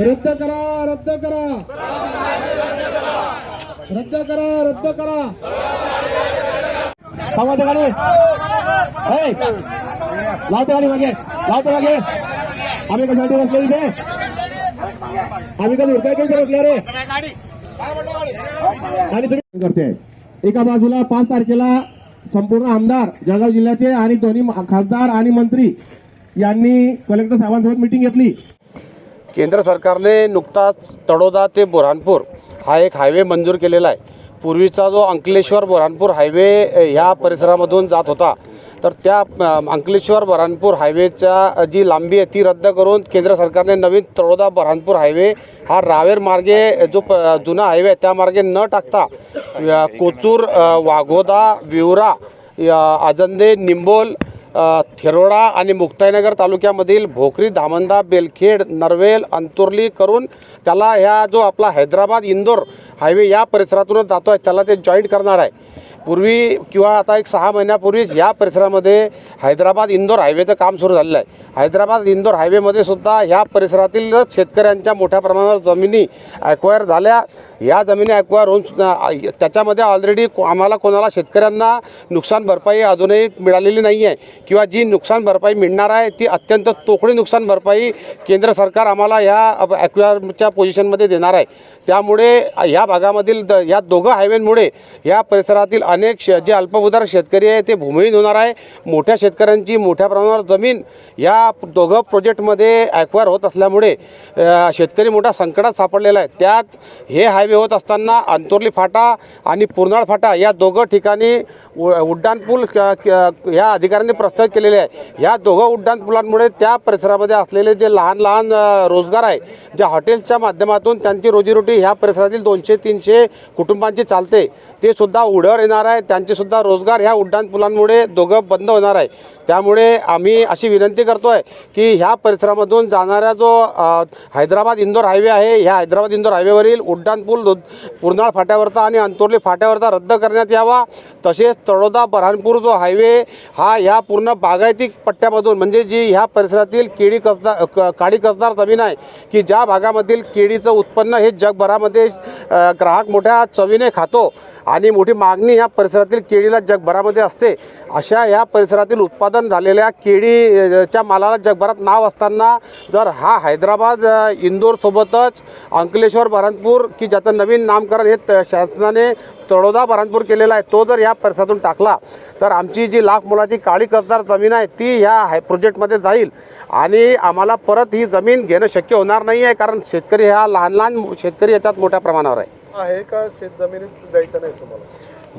रद्द करा रद्द करा. रद्द करा रद्द करा. थांबा त्या गाडी. लावते गाडी मागे लावते मागे. आम्ही कशासाठी बसलो इथे? आम्ही कधी काय कधी बसलो रे आणि तुम्ही करते. एका बाजूला पाच तारखेला संपूर्ण आमदार जळगाव जिल्ह्याचे आणि दोन्ही खासदार आणि मंत्री यांनी कलेक्टर साहेबांसोबत मिटिंग घेतली. केंद्र सरकारने नुकताच तळोदा ते बुरहानपूर हा एक हायवे मंजूर केलेला आहे. पूर्वीचा जो अंकलेश्वर बुरहानपूर हायवे ह्या परिसरामधून जात होता तर त्या अंकलेश्वर बऱ्हाणपूर हायवेच्या जी लांबी आहे ती रद्द करून केंद्र सरकारने नवीन तळोदा बऱ्हाणपूर हायवे हा रावेर मार्गे जो प जुना हायवे आहे त्या मार्गे न टाकता कोचूर वाघोदा विवरा या आजंदे निंबोल थेरोडा आणि मुक्ताईनगर तालुक्यामधील भोकरी धामंदा बेलखेड नरवेल अंतुर्ली करून त्याला ह्या जो आपला हैदराबाद इंदोर हायवे या परिसरातूनच जातो आहे त्याला ते जॉईंट करणार आहे. पूर्वी किंवा आता एक सहा महिन्यापूर्वीच या परिसरामध्ये हैदराबाद इंदोर हायवेचं काम सुरू झालेलं आहे. हैदराबाद इंदोर हायवेमध्ये सुद्धा ह्या परिसरातील शेतकऱ्यांच्या मोठ्या प्रमाणावर जमिनी ॲक्वायर झाल्या. या जमिनी ॲक्वायर होऊन त्याच्यामध्ये ऑलरेडी आम्हाला कोणाला शेतकऱ्यांना नुकसान भरपाई अजूनही मिळालेली नाही आहे किंवा जी नुकसान भरपाई मिळणार आहे ती अत्यंत तोकडी नुकसान भरपाई केंद्र सरकार आम्हाला ह्या ॲक्वायरच्या पोझिशनमध्ये देणार आहे. त्यामुळे ह्या भागामधील द या दोघं हायवेमुळे या परिसरातील अनेक श जे अल्पभूधार शेतकरी आहे ते भूमिहीन होणार आहे. मोठ्या शेतकऱ्यांची मोठ्या प्रमाणावर जमीन या दोघं प्रोजेक्टमध्ये ॲक्वायर होत असल्यामुळे शेतकरी मोठ्या संकटात सापडलेला आहे. त्यात हे हायवे होत असताना अंतोर्ली फाटा आणि पुरनाळ फाटा या दोघं ठिकाणी उ- उड्डाणपूल ह्या क- अधिकाऱ्यांनी प्रस्तावित केलेले आहे. या दोघं उड्डाणपुलांमुळे त्या परिसरामध्ये असलेले जे लहान लहान रोजगार आहे ज्या हॉटेल्सच्या माध्यमातून त्यांची रोजीरोटी ह्या परिसरातील दोनशे तीनशे कुटुंबांची चालते ते सुद्धा उडवर येणार आहे त्यांचेसुद्धा रोजगार ह्या उड्डाणपुलांमुळे दोघं बंद होणार आहे. त्यामुळे आम्ही अशी विनंती करतो आहे की ह्या परिसरामधून जाणारा जो हैदराबाद इंदोर हायवे आहे ह्या हैदराबाद इंदोर हायवेवरील उड्डाणपूल दो पुरनाळ फाट्यावरचा आणि अंतोर्ली फाट्यावरचा रद्द करण्यात यावा. तसेच तळोदा बऱ्हाणपूर जो हायवे हा ह्या पूर्ण बागायती पट्ट्यामधून म्हणजे जी ह्या परिसरातील केळी कसदार क- काळी कसदार जमीन आहे की ज्या भागामधील केळीचं उत्पन्न हे जगभरामध्ये ग्राहक मोठ्या चवीने खातो. आणि मोठी मागणी ह्या या परिसरातील केळीला जगभरामध्ये असते. अशा ह्या परिसरातील उत्पादन झालेल्या केळीच्या मालाला जगभरात नाव असताना जर हा हैदराबाद इंदोरसोबतच अंकलेश्वर बऱ्हाणपूर की ज्याचं नवीन नामकरण हे त- शासनाने तळोदा बऱ्हाणपूर केलेला आहे तो जर या परिसरातून टाकला तर आमची जी लाख मोलाची काळी कसदार जमीन आहे ती ह्या हाय प्रोजेक्टमध्ये जाईल. आणि आम्हाला परत ही जमीन घेणं शक्य होणार नाही आहे कारण शेतकरी हा लहान लहान शेतकरी याच्यात मोठ्या प्रमाणावर आहे. आहे का शेत जमिनीत द्यायचं नाही तुम्हाला?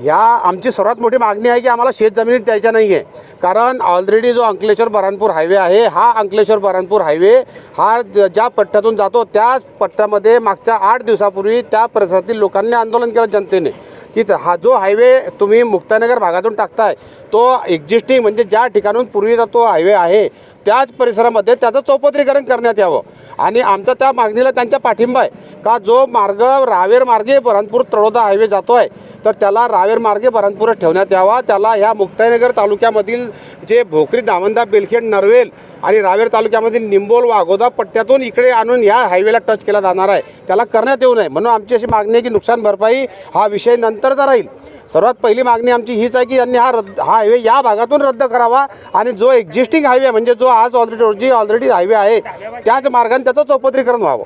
या आमची सर्वात मोठी मागणी आहे की आम्हाला शेत जमिनीत द्यायच्या नाही आहे कारण ऑलरेडी जो अंकलेश्वर बरानपूर हायवे आहे हा अंकलेश्वर बरानपूर हायवे हा ज- ज्या पट्ट्यातून जातो त्याच पट्ट्यामध्ये मागच्या आठ दिवसापूर्वी त्या परिसरातील लोकांनी आंदोलन केलं जनतेने. की त- हा जो हायवे तुम्ही मुक्तानगर भागातून टाकताय तो एक्झिस्टिंग म्हणजे ज्या ठिकाणून पूर्वीचा तो हायवे आहे त्याच परिसरामध्ये त्याचं चौपदरीकरण करण्यात यावं. आणि आमचा त्या मागणीला त्यांचा पाठिंबा आहे. का जो मार्ग रावेर मार्गे बरणपूर तळोदा हायवे जातो आहे तर त्याला रावेर मार्गे बऱ्हाणपूरच ठेवण्यात यावा. त्याला ह्या मुक्ताईनगर तालुक्यामधील जे भोकरी दामंदा बेलखेड नरवेल आणि रावेर तालुक्यामधील निंबोल वाघोदा पट्ट्यातून इकडे आणून ह्या हायवेला टच केला जाणार आहे. त्याला करण्यात येऊ नये. म्हणून आमची अशी मागणी आहे की नुकसान भरपाई हा विषय नंतरचा राहील सर्वात पहिली मागणी आमची हीच आहे की यांनी हा रद्द हा हायवे या भागातून रद्द करावा आणि जो एक्झिस्टिंग हायवे म्हणजे जो आज ऑलरेडी जी ऑलरेडी हायवे आहे त्याच मार्गाने त्याचं चौपदरीकरण व्हावं.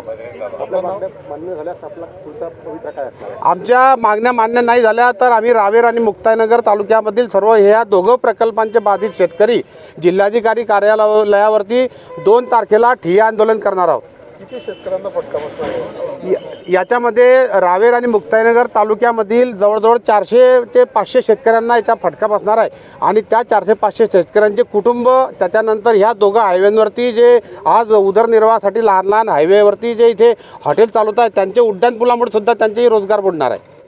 आमच्या मागण्या मान्य नाही झाल्या तर आम्ही रावेर आणि मुक्ताईनगर तालुक्यामधील सर्व ह्या दोघं प्रकल्पांचे बाधित शेतकरी जिल्हाधिकारी कार्यालयावरती दोन तारखेला ठिय्या आंदोलन करणार आहोत. किती शेतकऱ्यांना फटका याच्यामध्ये रावेर आणि मुक्ताईनगर तालुक्यामधील जवळजवळ चारशे ते पाचशे शेतकऱ्यांना याचा फटका बसणार आहे. आणि त्या चारशे पाचशे शेतकऱ्यांचे कुटुंब त्याच्यानंतर ह्या दोघं हायवेंवरती जे आज उदरनिर्वाहासाठी लहान लहान हायवेवरती जे इथे हॉटेल चालवत आहेत त्यांचे उड्डाणपुलामुळे सुद्धा त्यांचेही रोजगार बुडणार आहे.